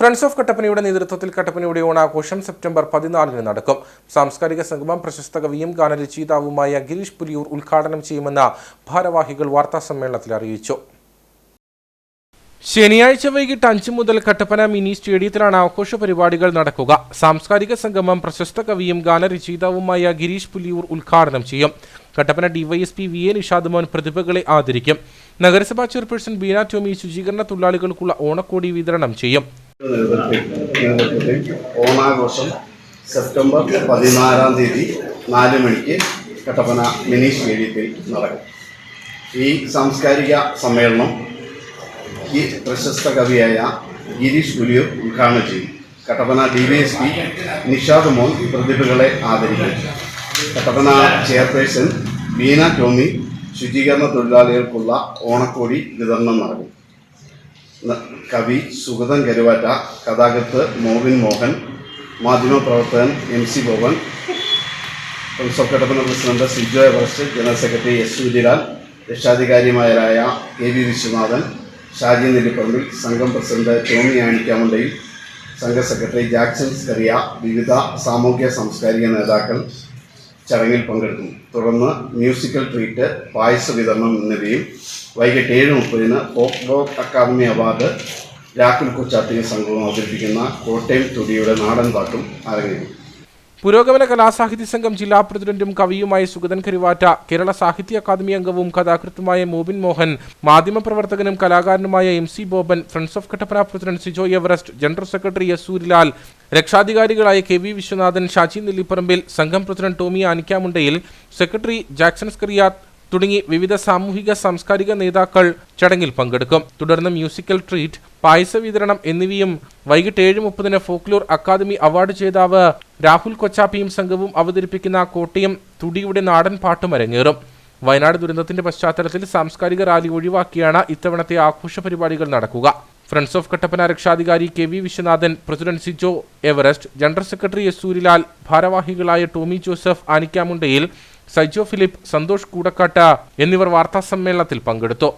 Friends of കട്ടപ്പനയുടെ നേതൃത്വത്തിൽ കട്ടപ്പനയുടെ ഓണാഘോഷം September പതിനാലിന് നടക്കും. സാംസ്കാരിക സംഗമം പ്രശസ്ത കവിയും ഗാനരചയിതാവുമായ ഗിരീഷ് പുലിയൂർ ഉദ്ഘാടനം ചെയ്യുമെന്ന് ഭാരവാഹികൾ വാർത്താ സമ്മേളനത്തിൽ അറിയിച്ചു. ശനിയാഴ്ച വൈകിട്ട് അഞ്ചു മുതൽ കട്ടപ്പന മിനി സ്റ്റേഡിയത്തിലാണ് ആഘോഷ പരിപാടികൾ നടക്കുക. സാംസ്കാരിക സംഗമം പ്രശസ്ത കവിയും ഗാനരചയിതാവുമായ ഗിരീഷ് പുലിയൂർ ഉദ്ഘാടനം ചെയ്യും. Kattappana DYSP V A Nishad Mon പ്രതിഭകളെ ആദരിക്കും. നഗരസഭാ ചെയർപേഴ്സൺ ബീന ടോമി ശുചീകരണ തൊഴിലാളികൾക്കുള്ള ഓണക്കോടി വിതരണം ചെയ്യും. നേതൃത്വത്തിൽ ഓണാഘോഷം സെപ്റ്റംബർ പതിനാലാം തീയതി നാല് മണിക്ക് കട്ടപ്പന മിനി സ്റ്റേഡിയത്തിൽ നടക്കും. ഈ സാംസ്കാരിക സമ്മേളനം ഈ പ്രശസ്ത കവിയായ ഗിരീഷ് പുലിയൂർ ഉദ്ഘാടനം ചെയ്യും. Kattappana D V S P Nishad Mon പ്രതിഭകളെ ആദരിക്കും. കട്ടപ്പന ചെയർപേഴ്സൺ ബീന ടോമി ശുചീകരണ തൊഴിലാളികൾക്കുള്ള ഓണക്കോടി വിതരണം നടക്കും. കവി സുഗതൻ കരുവാറ്റ കഥാകൃത്ത് മോവിൻ മോഹൻ മാധ്യമപ്രവർത്തകൻ M C Boban സ്വക്കട്ടപ്പന president Sijo Everest general secretary S Suryalal രക്ഷാധികാരിമാരായ A V Viswanathan Shaji Nellipparambil സംഘം പ്രസിഡന്റ് ടോമി ആണിക്കാമുണ്ടയിൽ സംഘ സെക്രട്ടറി ജാക്സൺ സ്കറിയ വിവിധ സാമൂഹ്യ സാംസ്കാരിക നേതാക്കൾ ചടങ്ങിൽ പങ്കെടുക്കും തുടർന്ന് മ്യൂസിക്കൽ ട്രീറ്റ് പായസ വിതരണം എന്നിവയും വൈകിട്ട് ഏഴ് മുപ്പതിന് folk rock academy award Rahul കൊച്ചാത്തിയ സംഘവും അവതരിപ്പിക്കുന്ന കോട്ടയം തുടിയുടെ നാടൻ പാട്ടും അരങ്ങേറും. പുരോഗമന കലാസാഹിത്യ സംഘം ജില്ലാ പ്രസിഡന്റും കവിയുമായ സുഗതൻ കരുവാറ്റ കേരള സാഹിത്യ അക്കാദമി അംഗവും കഥാകൃത്തുമായ മോബിൻ മോഹൻ മാധ്യമപ്രവർത്തകനും കലാകാരനുമായ M C Boban friends of Kattappana president Sijo Everest general secretary S Surilal രക്ഷാധികാരികളായ K V Viswanathan Shaji Nellipparambil സംഘം president Tomy Anikkamundayil secretary Jackson Scariath തുടങ്ങി വിവിധ സാമൂഹിക സാംസ്കാരിക നേതാക്കൾ ചടങ്ങിൽ പങ്കെടുക്കും. തുടർന്ന് മ്യൂസിക്കൽ ട്രീറ്റ് പായസ വിതരണം എന്നിവയും വൈകിട്ട് ഏഴ് മുപ്പതിന് ഫോക്ലോർ അക്കാദമി അവാർഡ് ജേതാവ് രാഹുൽ കൊച്ചാപ്പിയും സംഘവും അവതരിപ്പിക്കുന്ന കോട്ടയം തുടിയുടെ നാടൻ പാട്ടും അരങ്ങേറും. വയനാട് ദുരന്തത്തിന്റെ പശ്ചാത്തലത്തിൽ സാംസ്കാരിക റാലി ഒഴിവാക്കിയാണ് ഇത്തവണത്തെ ആഘോഷ പരിപാടികൾ നടക്കുക. ഫ്രണ്ട്സ് ഓഫ് കട്ടപ്പന രക്ഷാധികാരി K V Viswanathan president Sijo Everest general secretary S Surilal ഭാരവാഹികളായ ടോമി ജോസഫ് ആനിക്കാമുണ്ടയിൽ സൈജോ ഫിലിപ്പ് സന്തോഷ് കൂടക്കാട്ട എന്നിവർ വാർത്താസമ്മേളനത്തിൽ പങ്കെടുത്തു.